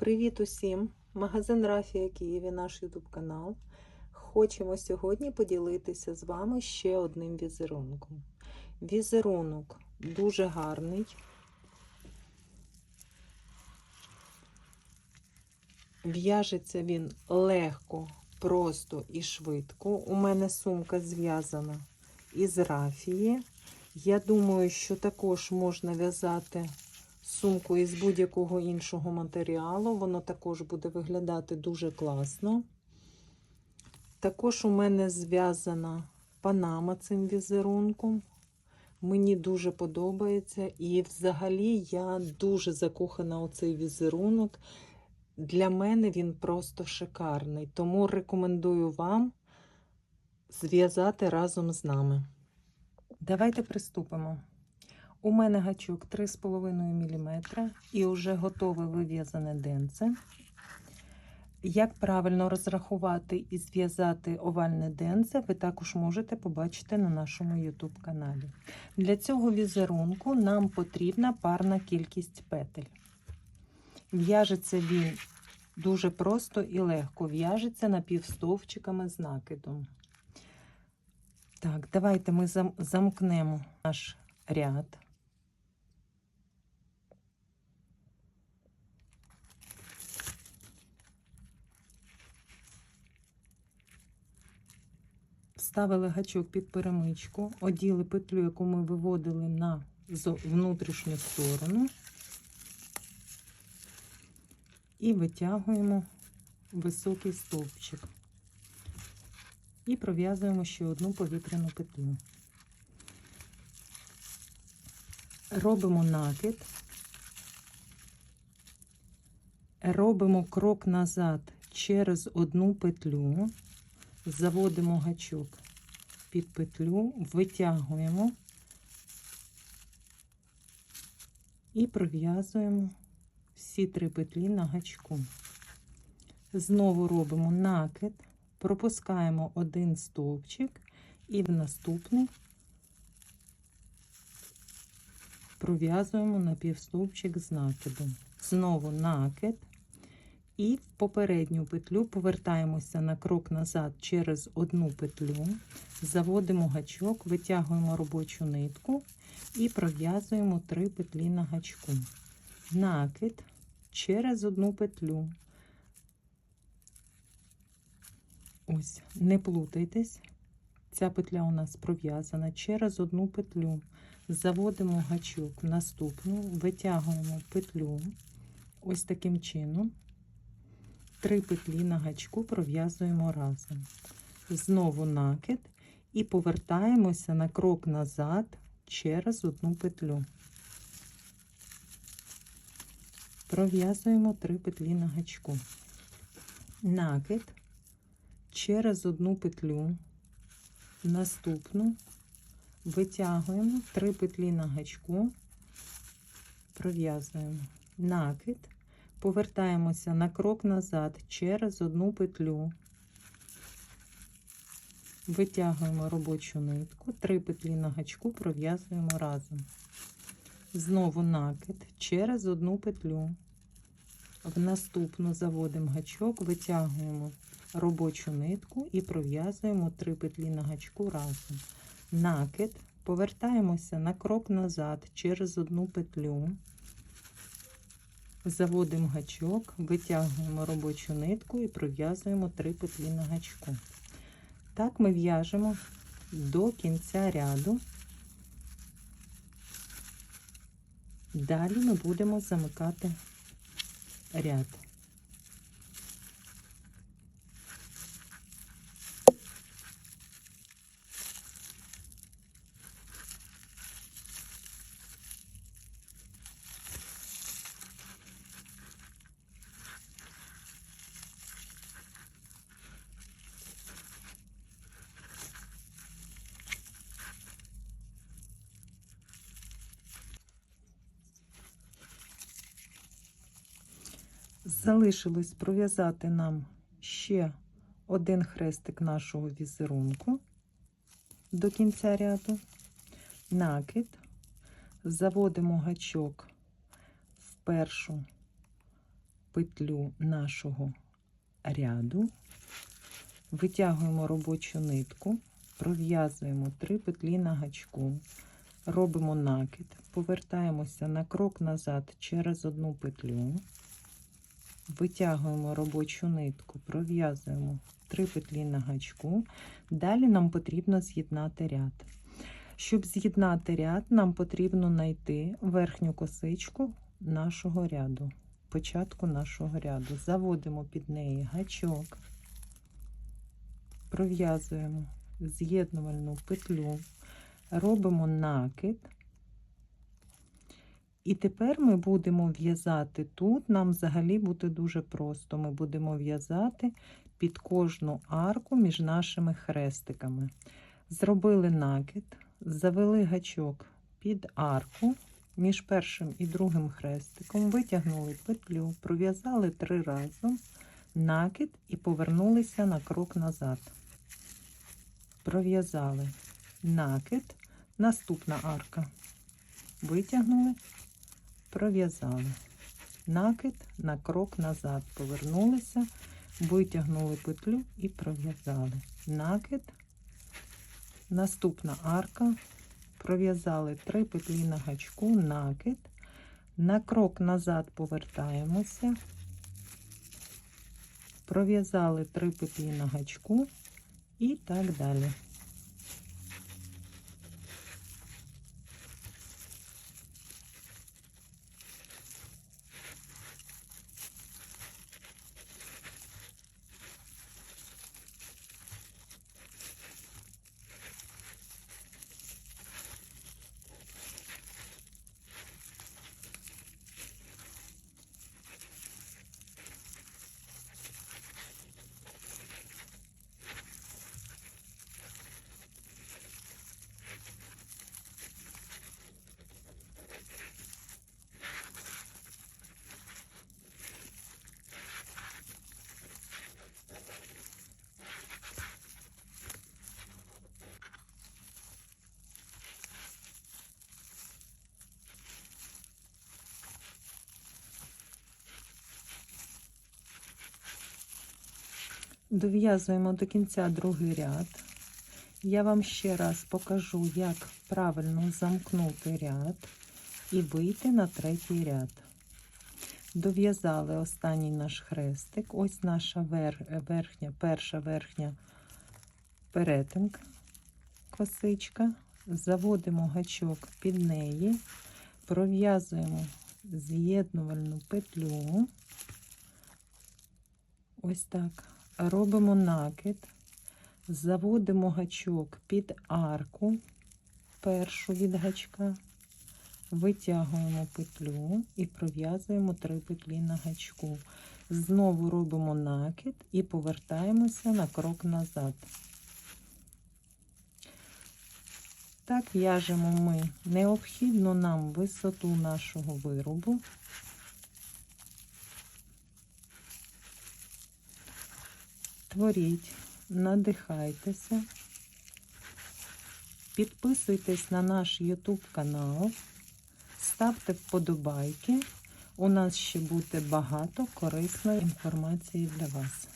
Привіт усім! Магазин Рафія Києві, наш ютуб канал. Хочемо сьогодні поділитися з вами ще одним візерунком. Візерунок дуже гарний. В'яжеться він легко, просто і швидко. У мене сумка зв'язана із рафії. Я думаю, що також можна в'язати сумку із будь-якого іншого матеріалу. Воно також буде виглядати дуже класно. Також у мене зв'язана панама цим візерунком. Мені дуже подобається. І взагалі я дуже закохана у цей візерунок. Для мене він просто шикарний. Тому рекомендую вам зв'язати разом з нами. Давайте приступимо. У мене гачок 3,5 мм і вже готове вив'язане денце. Як правильно розрахувати і зв'язати овальне денце, ви також можете побачити на нашому YouTube каналі. Для цього візерунку нам потрібна парна кількість петель. В'яжеться він дуже просто і легко, в'яжеться напівстовчиками з накидом. Так, давайте ми замкнемо наш ряд. Вставили гачок під перемичку, оділи петлю, яку ми виводили на внутрішню сторону, і витягуємо високий стовпчик. І пров'язуємо ще одну повітряну петлю. Робимо накид, робимо крок назад через одну петлю, заводимо гачок під петлю, витягуємо і пров'язуємо всі три петлі на гачку. Знову робимо накид, пропускаємо один стовпчик і в наступний пров'язуємо напівстовпчик з накидом. Знову накид. І в попередню петлю повертаємося на крок назад через одну петлю, заводимо гачок, витягуємо робочу нитку і пров'язуємо три петлі на гачку. Накид через одну петлю. Ось, не плутайтесь, ця петля у нас пров'язана через одну петлю. Заводимо гачок в наступну, витягуємо петлю ось таким чином. Три петлі на гачку пров'язуємо разом. Знову накид і повертаємося на крок назад через одну петлю. Пров'язуємо три петлі на гачку. Накид через одну петлю, наступну витягуємо три петлі на гачку, пров'язуємо накид. Повертаємося на крок назад через одну петлю, витягуємо робочу нитку, три петлі на гачку пров'язуємо разом. Знову накид через одну петлю. В наступну заводимо гачок, витягуємо робочу нитку і пров'язуємо три петлі на гачку разом. Накид, повертаємося на крок назад через одну петлю. Заводимо гачок, витягуємо робочу нитку і пров'язуємо три петлі на гачку. Так ми в'яжемо до кінця ряду. Далі ми будемо замикати ряд. Залишилось пров'язати нам ще один хрестик нашого візерунку до кінця ряду, накид, заводимо гачок в першу петлю нашого ряду, витягуємо робочу нитку, пров'язуємо 3 петлі на гачку, робимо накид, повертаємося на крок назад через одну петлю, витягуємо робочу нитку, пров'язуємо 3 петлі на гачку. Далі нам потрібно з'єднати ряд. Щоб з'єднати ряд, нам потрібно знайти верхню косичку нашого ряду, початку нашого ряду. Заводимо під неї гачок, пров'язуємо з'єднувальну петлю, робимо накид. І тепер ми будемо в'язати тут. Нам взагалі буде дуже просто. Ми будемо в'язати під кожну арку між нашими хрестиками. Зробили накид, завели гачок під арку між першим і другим хрестиком, витягнули петлю, пров'язали три рази накид і повернулися на крок назад. Пров'язали накид, наступна арка. Витягнули, пров'язали. Накид на крок назад. Повернулися, витягнули петлю і пров'язали. Накид, наступна арка. Пров'язали три петлі на гачку, накид. На крок назад повертаємося. Пров'язали три петлі на гачку і так далі. Дов'язуємо до кінця другий ряд. Я вам ще раз покажу, як правильно замкнути ряд і вийти на третій ряд. Дов'язали останній наш хрестик. Ось наша вер, верхня, перша верхня перетинка, косичка. Заводимо гачок під неї, пров'язуємо з'єднувальну петлю. Ось так. Робимо накид, заводимо гачок під арку, першу від гачка, витягуємо петлю і пров'язуємо три петлі на гачку. Знову робимо накид і повертаємося на крок назад. Так в'яжемо ми необхідну нам висоту нашого виробу. Творіть, надихайтеся, підписуйтесь на наш YouTube канал, ставте вподобайки. У нас ще буде багато корисної інформації для вас.